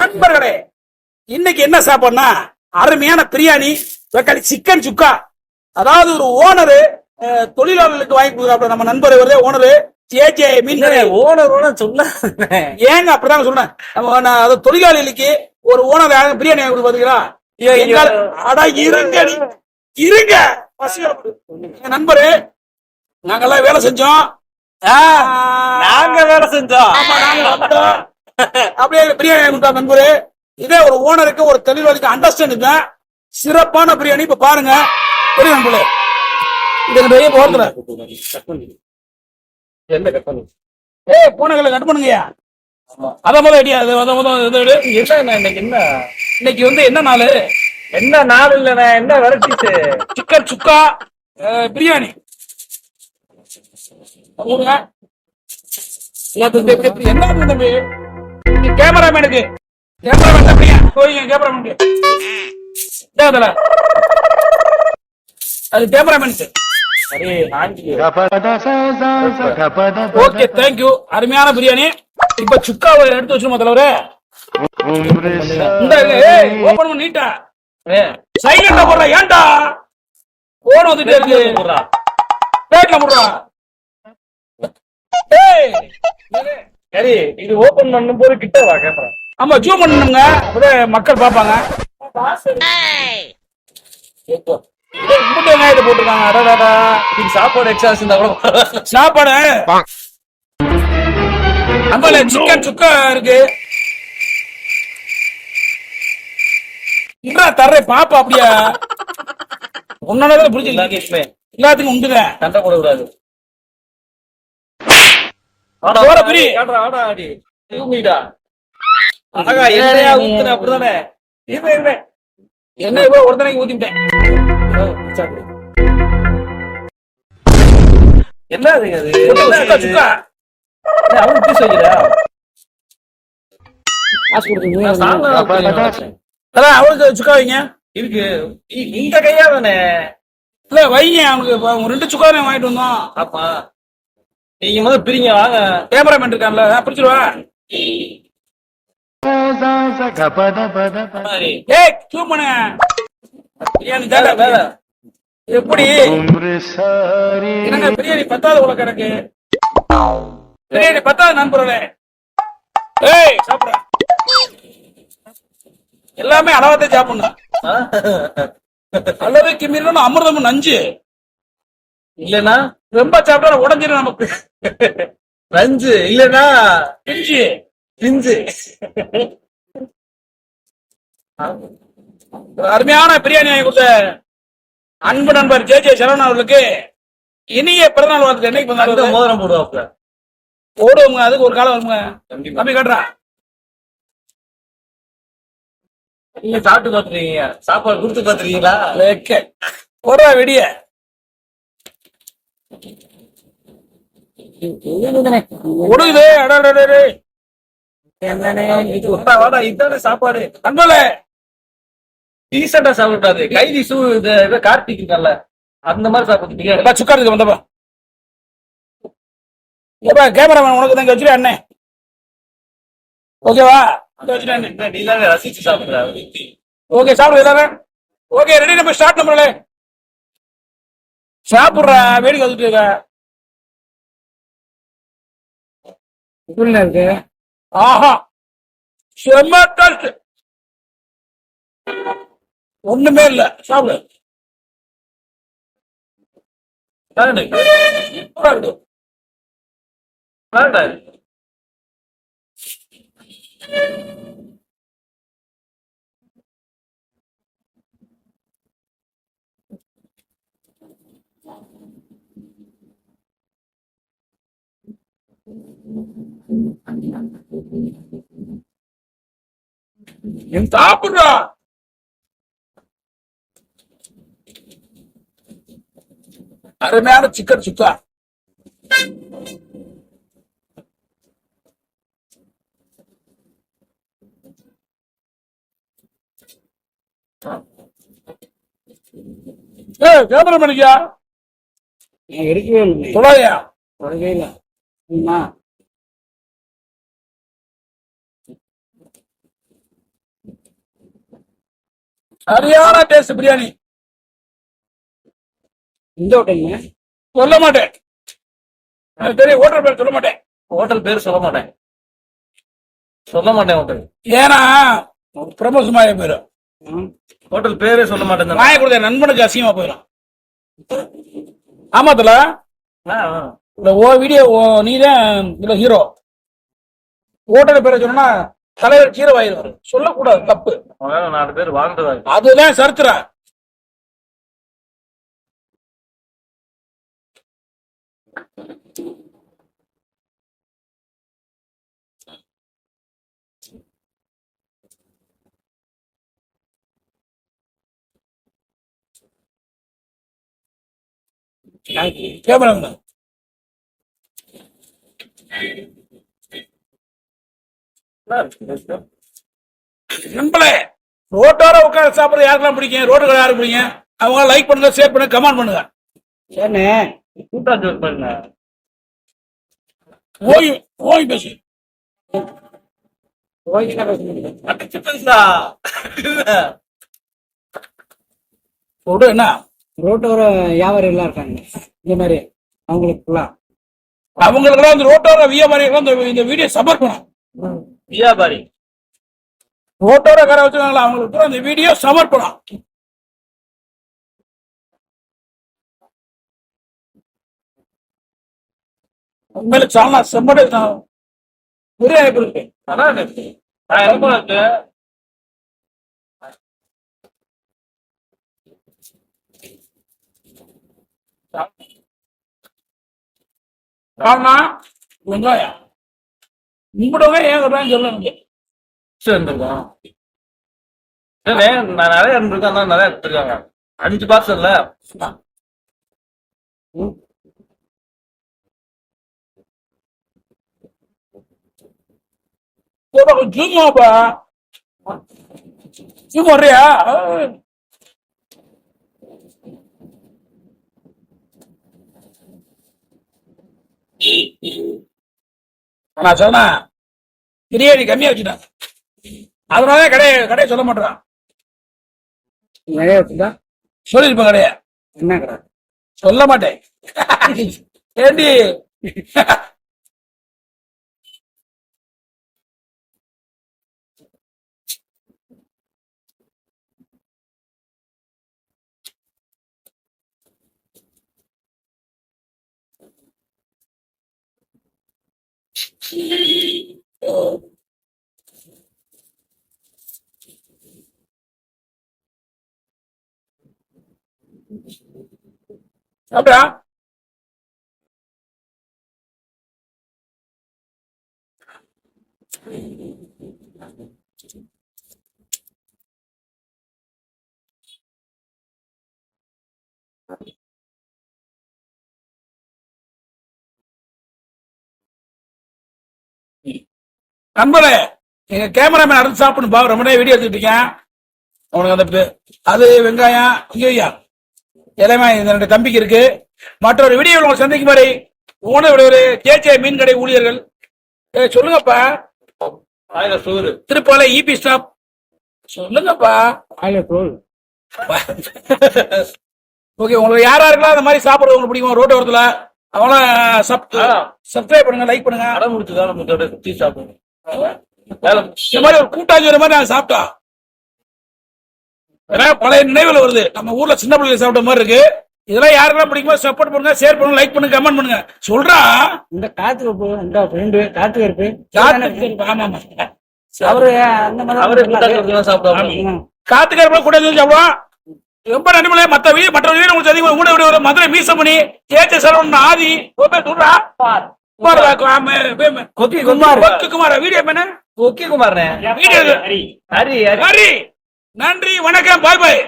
நண்பர்களே இன்னைக்கு என்ன சாப்பாடுனா அருமையான பிரியாணி தக்காளி சிக்கன் சுக்கா அதாவது ஒரு ஓனரு தொழிலாளர்களுக்கு வாங்கி கொடுக்குறாப்ல நம்ம நண்பர் வருது ஓனரு ஜே ஜே மீன். ஓனர் ஓனர் சொன்ன ஏங்க அப்படிதான் சொல்றேன் நம்ம அது தொழிலாளிகளுக்கு ஒரு ஓனர் பிரியாணி வாங்கி. எங்கால- அடா இருங்க. இருங்க நண்பரு நாங்கெல்லாம் வேலை செஞ்சோம் நாங்க வேலை செஞ்சோம். அப்படியே பிரியாணி கொடுத்தா நண்பரு. இதே ஒரு ஓனருக்கு ஒரு தொழிலாளிக்கு அண்டர்ஸ்டாண்டிங் சிறப்பான பிரியாணி இப்ப பாருங்க. பெரிய நண்பர்களே? இது நிறைய போறதுல. என்ன கட் ஏய் பூனைகளை கட் பண்ணுங்கய்யா. அத முதல் ஐடியா அது முத முத இது. என்ன இன்னைக்கு என்ன? இன்னைக்கு வந்து என்ன நாள்? என்ன நாள் இல்லண்ணே என்ன வெரைட்டிஸ் சிக்கன் சுக்கா பிரியாணி. எல்லாத்துக்கும் எப்படி- என்ன தம்பி? கேமராமேனுக்கு கேமராமேன் தம்பியா கோயிங்க கேமராமேனுக்கு இந்தா அதுல. அது கேமராமேனுக்கு ஓகே தேங்க்யூ அருமையான பிரியாணி. இப்ப சுக்காவை எடுத்து வச்சிருமா தலைவரே இந்த ஓபன் பண்ண நீட்டா சைலண்டா போடுற ஏன்டா? போன் வந்துட்டே இருக்கு. பிளேட்ல போடுறா. ஏய் இது- சரி இது ஓபன் பண்ணும் போது கிட்ட வா கேமரா ஆமா ஜூம் பண்ணணுங்க அப்பதான் மக்கள் பாப்பாங்க வெங்காயத்தை போட்டிருக்காங்க. அடடடா. சாப்பாடு எக்ஸ்ட்ரா இருந்தா கூட. சாப்பாடு. நம்மள சிக்கன் சுக்கா இருக்கு. என்ன தர்றேன் பாப்பா அப்படியா? உன்னால புரிஞ்சு எல்லாத்துக்கும் உண்டுங்க. சண்டை போட அழகா எண்ணெயா ஊத்துன அப்படிதானே? என்ன இவ்வளவு ஒருத்தனைக்கு ஊத்திட்டேன் என்ன அது? அது அவன் பீஸ் வைக்கிறா காசு. அதான் அவளுக்கு சுக்கா வைங்க. இருக்கு இந்த கையா தானே இல்ல வைங்க அவனுக்கு. ரெண்டு சுக்கா வாங்கிட்டு வந்தோம் ஆமா. நீங்க முதல்ல பிரிங்க வாங்க. கேமராமேன் இருக்கான்ல மாதிரி. ஏய் ஜூம் பண்ணுங்க. பிரியாணி வேலை. எப்படி? என்னங்க பிரியாணி பத்தாவது உள்ள கிடக்கு. பிரியாணி பத்தாவது நண்பர்களே. ஏய் சாப்பிட. எல்லாமே அளவத்தே சாப்பிடணும். ஆ? அல்லது கிமிரணும் அமிர்தமும் நஞ்சு. இல்லனா ரொம்ப சாப்பிட்டா உடஞ்சிடும் நமக்கு. ரஞ்சு இல்லனா பிஞ்சு. பிஞ்சு. அருமையான பிரியாணி வாங்கி கொடுத்த அன்பு நண்பர் ஜே ஜே சரவணன் அவர்களுக்கு இனிய பிறந்தநாள் வாழ்த்து என்னைக்கு பிறந்தநாள் மோதிரம் போடுவாப்ல. ஓடுவோங்க அதுக்கு ஒரு காலம் வருங்க. தம்பி காட்டுறா. நீங்க சாப்பிட்டு பாத்துருக்கீங்க சாப்பாடு கொடுத்து பாத்துருக்கீங்களா போடுறா வெடிய. வாடா, இதானே சாப்பாடு. நண்பர்களே டீசெண்டா சாப்பிடாது கைதி சூ இந்த இத கார்த்திக் இருக்கல்ல அந்த மாதிரி சாப்பிட்டு சுக்கா இருக்கு வந்தப்பா. எப்பா கேமராமேன் உனக்கு தான் வச்சிருக்கேன் அண்ணே. ஓகேவா. நீ தானே ரசிச்சு சாப்பிடுற. ஓகே சாப்பிடு எல்லாரும். ஓகே ரெடி நம்ம ஸ்டார்ட் நம்மளே சாப்பிடுற வேடிக்கை வந்துட்டு இருக்க? இருக்கு. ஆஹா செம்ம டேஸ்ட் ஒண்ணுமே இல்ல சாப்பிடு. சூப்பரா நீ சாப்பிடுறா. அருமையான சிக்கன் சுக்கா. ஏ கேமரா பண்ணிக்கா எடுக்கவே இல்லை. இல்லை சரியான டேஸ்ட் பிரியாணி. இந்த ஹோட்டலுங்க சொல்ல மாட்டேன். தெரியும் ஹோட்டல் பேர் சொல்ல மாட்டேன். ஹோட்டல் பேர் சொல்ல மாட்டேன். சொல்ல மாட்டேன் ஹோட்டல் ஏன்னா ஆகி போயிடும். ஹோட்டல் பேரே சொல்ல மாட்டேன் வாய கொடுத்த நண்பனுக்கு அசிங்கமா போயிடும். ஆமாத்துல இந்த ஓ வீடியோ நீ தான் இதுல ஹீரோ ஹோட்டல் பேரை சொன்னா தலைவர் ஹீரோவாயிருவாரு சொல்லக்கூடாது தப்பு. நாலு பேர் வாழ்ந்ததா? அதுதான் சரித்திரம். கேமரா சிம்பிளே. ரோட்டோர உட்கார சாப்பிடுற யாருக்கெல்லாம் பிடிக்கும்? ரோட்டு யாருக்கு பிடிக்கும்? அவங்க லைக் பண்ணுங்க ஷேர் பண்ணுங்க கமெண்ட் பண்ணுங்க. சரிண்ணே ஒரு பாருங்க ஓய் ஓய் பேசு. என்ன ரோட்டோர வியாபாரி எல்லாம் இருக்காங்க. இந்த மாதிரி அவங்களுக்குலாம் அவங்களுக்கெல்லாம் இந்த ரோட்டோர வியாபாரிகள் இந்த வீடியோ சமர்ப்பணம். வியாபாரி. ரோட்டோர கடை வச்சிருக்காங்களா? அவங்களுக்கு பூரா இந்த வீடியோ சமர்ப்பணம் உண்மையில சாலா செம்மடை பிரியாணி இருக்கு. அதான். நான் ரொம்ப இருக்கு. காரணம் வெங்காயம். உங்களோட ஏன் வெங்காயம் சொல்லுங்க இருந்திருக்கோம் நான் நிறைய இருந்திருக்கேன் அதான் நிறைய எடுத்துருக்காங்க. அஞ்சு பார்சல்ல ஜூமாப்பா ஜூம் வர்றியா? நான் சொன்னேன் பிரியாணி கம்மியா வச்சுட்டேன் அதனால கடையை கடையை சொல்ல மாட்டேன் சொல்லிருப்பேன் கடைய. என்ன கடை? சொல்ல மாட்டேன். ஏண்டி? அப்படியா நண்பரே எங்க கேமராமேன் அடுத்து சாப்பிடணும். பா ரொம்ப நேரம் வீடியோ எடுத்துட்டு இருக்கேன். உனக்கு அந்த பே- அது வெங்காயம் ஐயா எல்லாமே இந்த ரெண்டு தம்பிக்கு இருக்கு. மற்றொரு வீடியோ உங்களை சந்திக்கும் வரை உணவு ஒரு ஜே மீன் கடை ஊழியர்கள். சொல்லுங்கப்பா. சோறு. திருப்பாலை இபி ஸ்டாப் சொல்லுங்கப்பா. ஓகே உங்களுக்கு யாரா இருக்கலாம் அந்த மாதிரி சாப்பிடுறது உங்களுக்கு பிடிக்கும்? ரோட்டு ஓரத்துல அவங்கள சப்ஸ்கிரைப் பண்ணுங்க லைக் பண்ணுங்க. அடம் முடிச்சுதான் நம்ம சுத்தி சாப்பிடணும். வேலை இந்த மாதிரி ஒரு கூட்டாஞ்சோறு மாதிரி நாங்க சாப்பிட்டோம் ஏன்னா பழைய நினைவுல வருது. நம்ம ஊர்ல சின்ன பிள்ளைங்க சாப்பிட்ட மாதிரி இருக்கு. இதெல்லாம் யாருக்கெல்லாம் பிடிக்குமோ சப்போர்ட் பண்ணுங்க ஷேர் பண்ணுங்க லைக் பண்ணுங்க கமெண்ட் பண்ணுங்க. சொல்றா. இந்த காத்து கருப்பு இந்த ஃப்ரெண்டு காத்து கருப்பு காத்து ஆமா ஆமா. அவரு அந்த மாதிரி அவரே கூட்டாஞ்சு தான் சாப்பிடுவாங்க ம். காத்துக்காரப்ப கூட இருந்து சாப்பிடுவோம் ரொம்ப நன்றிமலை மத்த வீடு மற்ற வீடு உங்களுக்கு அதிகமாக கூட மதுரை மீசமணி ஏச்ச சரவணன் ஆதி சொல்றா. வாக்கு, ஆமா, வேம. கொக்கி குமார். கொக்கு குமார் வீடியோ நன்றி வணக்கம் பாய் பாய்.